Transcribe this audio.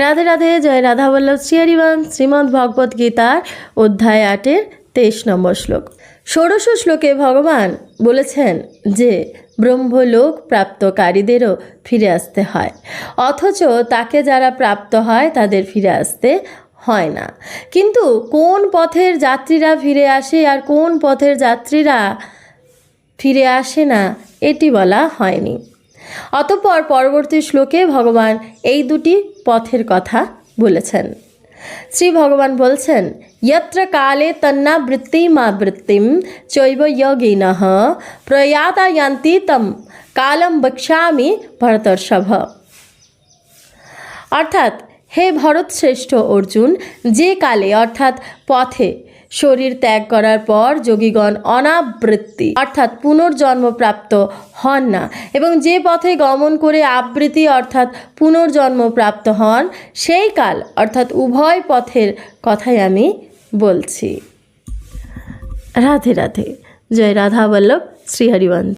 রাধে রাধে, জয় রাধা বল্লভ শ্রীহরিবন শ্রীমদ্ ভগবত গীতার অধ্যায় আটের তেইশ নম্বর শ্লোক। ষোড়শ শ্লোকে ভগবান বলেছেন যে, ব্রহ্মলোক প্রাপ্তকারীদেরও ফিরে আসতে হয়, অথচ তাকে যারা প্রাপ্ত হয় তাদের ফিরে আসতে হয় না। কিন্তু কোন পথের যাত্রীরা ফিরে আসে আর কোন পথের যাত্রীরা ফিরে আসে না, এটি বলা হয়নি। অতঃপর পরবর্তী শ্লোকে ভগবান এই দুটি পথের কথা বলেছেন। শ্রী ভগবান বলছেন যত্র কালে তন্না বৃত্তি মা বৃত্তিম চৈব যোগিন প্রয়াতায়ন্তি তম কালম বক্ষ্যামি ভরতর্ষভ অর্থাৎ, হে ভরত শ্রেষ্ঠ অর্জুন, যে কালে, অর্থাৎ পথে শরীর ত্যাগ করার পর যোগীগণ অনাবৃত্তি, অর্থাৎ পুনর্জন্মপ্রাপ্ত হন না এবং যে পথে গমন করে আবৃত্তি, অর্থাৎ পুনর্জন্মপ্রাপ্ত হন, সেই কাল, অর্থাৎ উভয় পথের কথাই আমি বলছি। রাধে রাধে। জয় রাধা বল্লভ